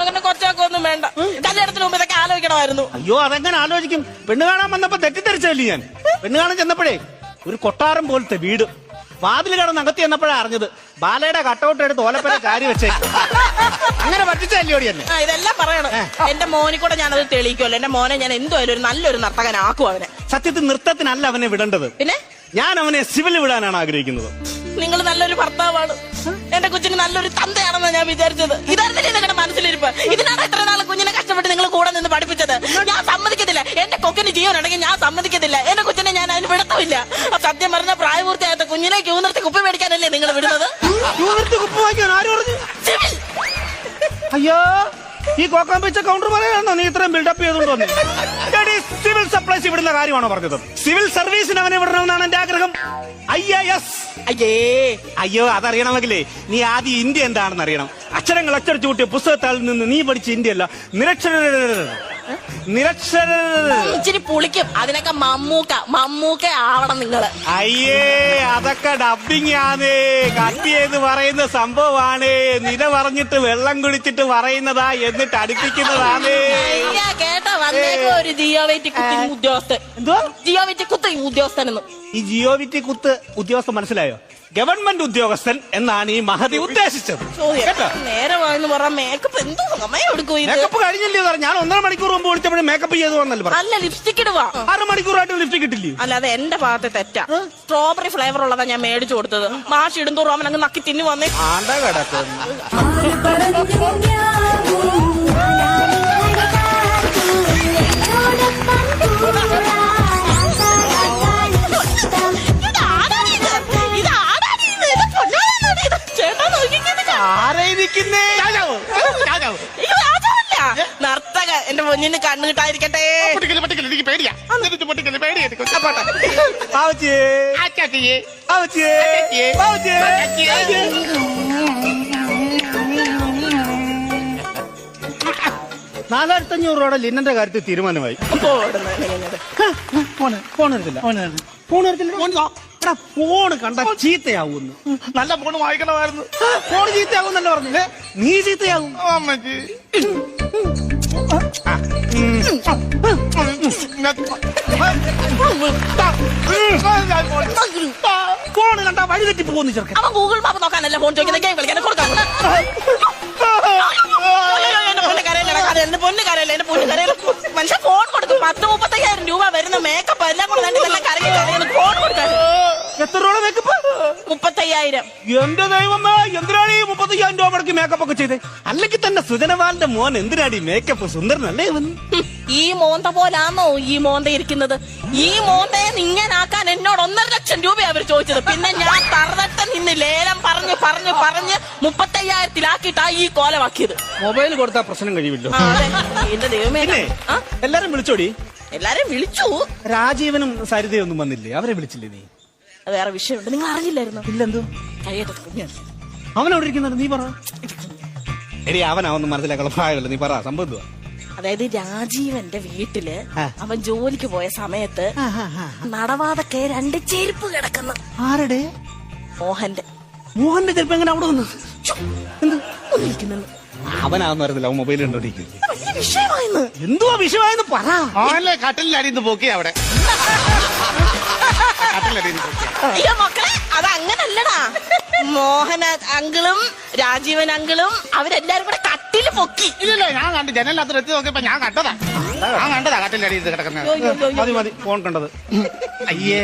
അങ്ങനെ കൊച്ചാക്കൊന്നും വേണ്ട. കല്യാണത്തിന് മുമ്പ് ഇതൊക്കെ ആലോചിക്കണമായിരുന്നു. അയ്യോ അതെങ്ങനെ ആലോചിക്കും? പെണ്ണ് കാണാൻ വന്നപ്പോ തെറ്റിദ്ധരിച്ചല്ലേ ഞാൻ? പെണ്ണ് കാണാൻ ചെന്നപ്പോഴേ ഒരു കൊട്ടാരം പോലത്തെ വീട്. വാതിൽ കടന്ന് അകത്തി ചെന്നപ്പോഴാ അറിഞ്ഞത്. ബാലയുടെ കട്ടൗട്ട് എടുത്ത് ഓലപ്പന കാരി വെച്ചേ. അങ്ങനെ പറ്റിച്ചല്ലോടി തന്നെ ഇതെല്ലാം പറയണം. എന്റെ മോനെ കൂടെ ഞാനത് തെളിയിക്കുമല്ലോ എന്റെ മോനെ ഞാൻ എന്തായാലും ഒരു നല്ലൊരു നർത്തകനാക്കും അവനെ. സത്യത്തിൽ നൃത്തത്തിനല്ല അവനെ വിടേണ്ടത്. പിന്നെ? ഞാൻ അവനെ സിവിൽ വിടാനാണ് ആഗ്രഹിക്കുന്നത്. നിങ്ങൾ നല്ലൊരു ഭർത്താവാണ്. എന്റെ കൊച്ചിന് നല്ലൊരു തന്തയാണെന്ന് ഞാൻ വിചാരിച്ചത്. ഇതായിരുന്നില്ലേ നിങ്ങളുടെ മനസ്സിലിരിപ്പ്. ഇതിനാണ് ഇത്ര നാൾ കുഞ്ഞിനെ കഷ്ടപ്പെട്ട് നിങ്ങൾ കൂടെ നിന്ന് പഠിപ്പിച്ചത്? ഞാൻ സമ്മതിക്കത്തില്ല. എന്റെ കൊക്കിന് ജീവനുണ്ടെങ്കിൽ ഞാൻ സമ്മതിക്കത്തില്ല. എന്റെ കൊച്ചിനെ ഞാൻ അതിന് വിടത്തുമില്ല. സത്യം പറഞ്ഞ പ്രായപൂർത്തിയായ കുഞ്ഞിനെ ക്യൂ നിർത്തി കുപ്പി മേടിക്കാനല്ലേ നിങ്ങൾ വിടുന്നത്? അയ്യോ ഈ കോക്കാൻ വെച്ച കൗണ്ടർ പറയാനോ നീ ഇത്രയും ബിൽഡപ്പ് സിവിൽ ഇവിടുന്ന കാര്യമാണോ പറഞ്ഞത്? സിവിൽ സർവീസിന് അവനെ വിടണമെന്നാണ് എന്റെ ആഗ്രഹം. I A S. അയ്യേ. അയ്യോ അതറിയണമെങ്കിലേ നീ ആദ്യം ഇന്ത്യ എന്താണെന്ന് അറിയണം. അക്ഷരങ്ങൾ അച്ചടിച്ചു കൂട്ടിയ പുസ്തകത്താൽ നിന്ന് നീ പഠിച്ച ഇന്ത്യ അല്ല നിരക്ഷര നിരക്ഷര ഇച്ചിരി പുളിക്കും. അതിനൊക്കെ മമ്മൂക്ക മമ്മൂക്ക ആവണം നിങ്ങൾ. അയ്യേ അതൊക്കെ ഡബിങ് ആണ് പറയുന്ന സംഭവമാണ്. നില പറഞ്ഞിട്ട് വെള്ളം കുടിച്ചിട്ട് പറയുന്നതാ എന്നിട്ട് അടുപ്പിക്കുന്നതാണ് ഒരു ജിയോ കുത്തിന് കുത്തി ഉദ്യോഗസ്ഥൻ എന്തോ? ജിയോ വെയിറ്റ് ഉദ്യോഗസ്ഥൻ എന്ന് ഈ ജിയോവിറ്റി കുത്ത് ഉദ്യോഗസ്ഥൻ മനസ്സിലായോ? ഗവൺമെന്റ് ഉദ്യോഗസ്ഥൻ എന്നാണ് ഈ മഹതി ഉദ്ദേശിച്ചത്. കേട്ടോ? നേരമായെന്ന് പറഞ്ഞ മേക്കപ്പ് എന്തോ സമയം എടുക്കും ഇത്. മേക്കപ്പ് കഴിഞ്ഞില്ലേ ഞാൻ ഒന്നര മണിക്കൂർ മുമ്പ് വിളിച്ചപ്പോഴും മേക്കപ്പ് ചെയ്തു വന്നല്ലേ പറഞ്ഞു. നല്ല ലിപ്സ്റ്റിക് ഇടുവാ. ആറ് മണിക്കൂറായിട്ട് ലിഫ്റ്റ് കിട്ടില്ലേ അല്ലാതെ എന്റെ ഭാഗത്തെ തെറ്റാ. സ്ട്രോബെറി ഫ്ലേവർ ഉള്ളതാ ഞാൻ മേടിച്ചു കൊടുത്തത്. മാഷ് ഇടുന്തോറും അവൻ അങ്ങ് നക്കി തിന്നു വന്നേ ആണ്ട കിടക്കുന്നു. മുന്നിന് കണ്ണു കിട്ടാതിരിക്കട്ടെ. പൊട്ടിക്കൽ പൊട്ടിക്കൽ എനിക്ക് പേടിയാ. എന്നിട്ട് പൊട്ടിക്കൽ പേടി എനിക്ക് പാവച്ചിയേ ആച്ചാച്ചിയെ. പാവച്ചിയേ പാവച്ചിയേ നാലായിരത്തി അഞ്ഞൂറ് രൂപയുടെ ലിന്നന്റെ കാര്യത്തിൽ തീരുമാനമായി. ഫോണ് ഫോൺ എടുത്തില്ല. ഫോൺ എടുത്തില്ല എടാ ഫോൺ കണ്ട ചീത്തയാവുന്നു നല്ല ഫോൺ വാങ്ങിക്കണമായിരുന്നു. ഫോൺ ചീത്തയാകുന്നല്ല പറഞ്ഞു നീ ചീത്തയാകും അമ്മച്ചി. ഫോൺ കണ്ട വഴി തെറ്റി പോകുന്നു ചെറുക്കൻ. അവൻ ഗൂഗിൾ മാപ്പ് നോക്കാനല്ല ഫോൺ ചോദിക്കുന്നത് ഗെയിം കളിക്കാൻ കൊടുക്കാൻ എന്റെ പൊന്ന് കരയല്ല എന്റെ പൊന്ന് കരയില്ല മനുഷ്യൻ ഫോൺ കൊടുത്തു. പത്ത് മുപ്പത്തയ്യായിരം രൂപ വരുന്ന മേക്കപ്പ് എല്ലാം കൂടെ തന്നെ ഇതെല്ലാം കരകി കരകി ഫോൺ കൊടുക്കാൻ എത്ര രൂപ മേക്കപ്പ് മുപ്പത്തയ്യായിരം. എന്റെ ദൈവമേ എന്തിനാണ് ഈ മുപ്പത്തയ്യായിരം രൂപ മുടക്കി മേക്കപ്പ് ഒക്കെ ചെയ്തേ? അല്ലെങ്കിൽ തന്നെ സുജനവാലിന്റെ മോൻ എന്തിനാണ് ഈ മേക്കപ്പ് സുന്ദരനല്ലേ ഇവൻ? ഈ മോന്ത പോലാന്നോ ഈ മോന്ത ഇരിക്കുന്നത്? ഈ മോന്തയെ നിങ്ങനാക്കാൻ എന്നോട് ഒന്നര ലക്ഷം രൂപ അവർ ചോദിച്ചത്. പിന്നെ ഞാൻ തറന്നിട്ട് നിന്ന് ലേലം പറഞ്ഞു പറഞ്ഞു പറഞ്ഞ് മുപ്പത്തയ്യായിരത്തിലാക്കിയിട്ടാ ഈ കോലമാക്കിയത്. മൊബൈൽ കൊടുത്താ പ്രശ്നം കഴിയുമല്ലോ ആ, അതെ. എന്റെ ദൈവമേ. പിന്നെ ആ, എല്ലാരും വിളിച്ചോടി? എല്ലാരെയും വിളിച്ചു. രാജീവനും സരിതയൊന്നും വന്നില്ലേ? അവരെ വിളിച്ചില്ലേ നീ? വേറെ വിഷയമുണ്ട്. നിങ്ങൾ അറിഞ്ഞില്ലായിരുന്നു ഇല്ലെന്തോ? കഴിയട്ടെ കുഞ്ഞാണ് അവൻ എവിടെ ഇരിക്കുന്നുണ്ട് നീ പറ. എടി അവനാവൊന്നും മനസ്സിലാക്കാനുള്ള പ്രായമല്ല. നീ പറ സംഭവം? അതായത് രാജീവന്റെ വീട്ടിൽ അവൻ ജോലിക്ക് പോയ സമയത്ത് നടവാതൊക്കെ രണ്ട് ചെരുപ്പ് കിടക്കുന്നു. ആരുടെ? മോഹന്റെ. മോഹന്റെ ചെരുപ്പ് എങ്ങനെ അവിടെ വന്നു? അവനാന്ന് അറിയത്തില്ല. അവൻ മൊബൈൽ എന്തുവാ വിഷയമായെന്ന് പറ. പോക്കി അവിടെ? അയ്യോ മക്കളെ അത് അങ്ങനല്ലടാ മോഹന അങ്കിളും രാജീവൻ അങ്കിളും അവരെല്ലാരും കൂടെ കട്ടിൽ പൊക്കി ഇല്ലല്ല ഞാൻ കണ്ടു ജനലിനകത്ത് എത്തി നോക്കിയപ്പോ ഞാൻ കണ്ടതാ ഞാൻ കണ്ടതാ കട്ടിലടിയിൽ കിടക്കുന്നത് യോ. മതി മതി ഫോൺ കണ്ടത് അയ്യേ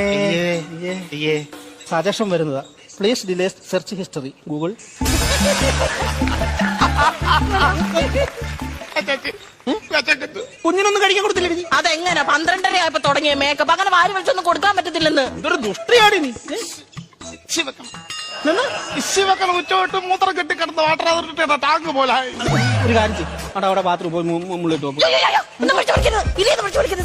അയ്യേ സജഷൻ വരുന്നതാ please delete search history Google കുഞ്ഞിനൊന്നും കഴിക്കാൻ കൊടുത്തില്ലേ നീ അതെങ്ങനെ പന്ത്രണ്ടര ആയപ്പോ തുടങ്ങിയ മേക്കപ്പ് അങ്ങനെ വാരി വെച്ചൊന്നും കൊടുക്കാൻ പറ്റത്തില്ലെന്ന്. ഇതൊരു ദുഷ്ടിയാടി നീ. ഉച്ചോട്ട് മൂത്രം കെട്ടി കിടന്ന് വാട്ടർ ടാങ്ക് പോലെ? ഒരു കാര്യം അവിടെ അവിടെ ബാത്റൂം പോയി മുള്ളിട്ട്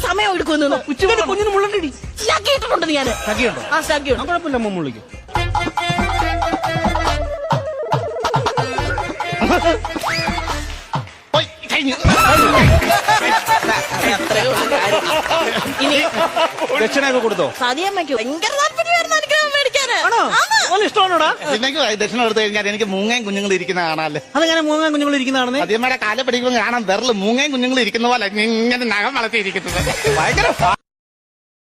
സമയം എടുക്കുമെന്ന് ഉച്ചവരെ കുഞ്ഞിന് മുള്ളണ്ടിടി. സ്റ്റാക്കിയിട്ടുണ്ട് ഞാൻ സഖിയുണ്ടോ ആ സ്റ്റാക്കിയുണ്ട് ആ കുഴപ്പമില്ല മുള്ളിക്കും. കഴിഞ്ഞു. ദക്ഷിണയൊക്കെ കൊടുത്തോ? സതിയമ്മയ്ക്ക് ഭയങ്കര താല്പര്യമായിരുന്നു അനുഗ്രഹം മേടിക്കാന്. ആണോ? അതുപോലെ ഇഷ്ടമാണോടാ? എനിക്ക് ദക്ഷിണ എടുത്തു കഴിഞ്ഞാൽ എനിക്ക് മൂങ്ങയും കുഞ്ഞുങ്ങൾ ഇരിക്കുന്ന കാണാല്ലേ? അതെങ്ങനെ മൂങ്ങയും കുഞ്ഞുങ്ങൾ ഇരിക്കുന്നതാണെന്ന് അതേമാരെ കാല പിടിക്കുമ്പോൾ കാണാൻ വിരൽ മൂങ്ങയും കുഞ്ഞുങ്ങൾ ഇരിക്കുന്ന പോലെ ഇങ്ങനെ നഖം വളർത്തിയിരിക്കുന്നത്. ഭയങ്കര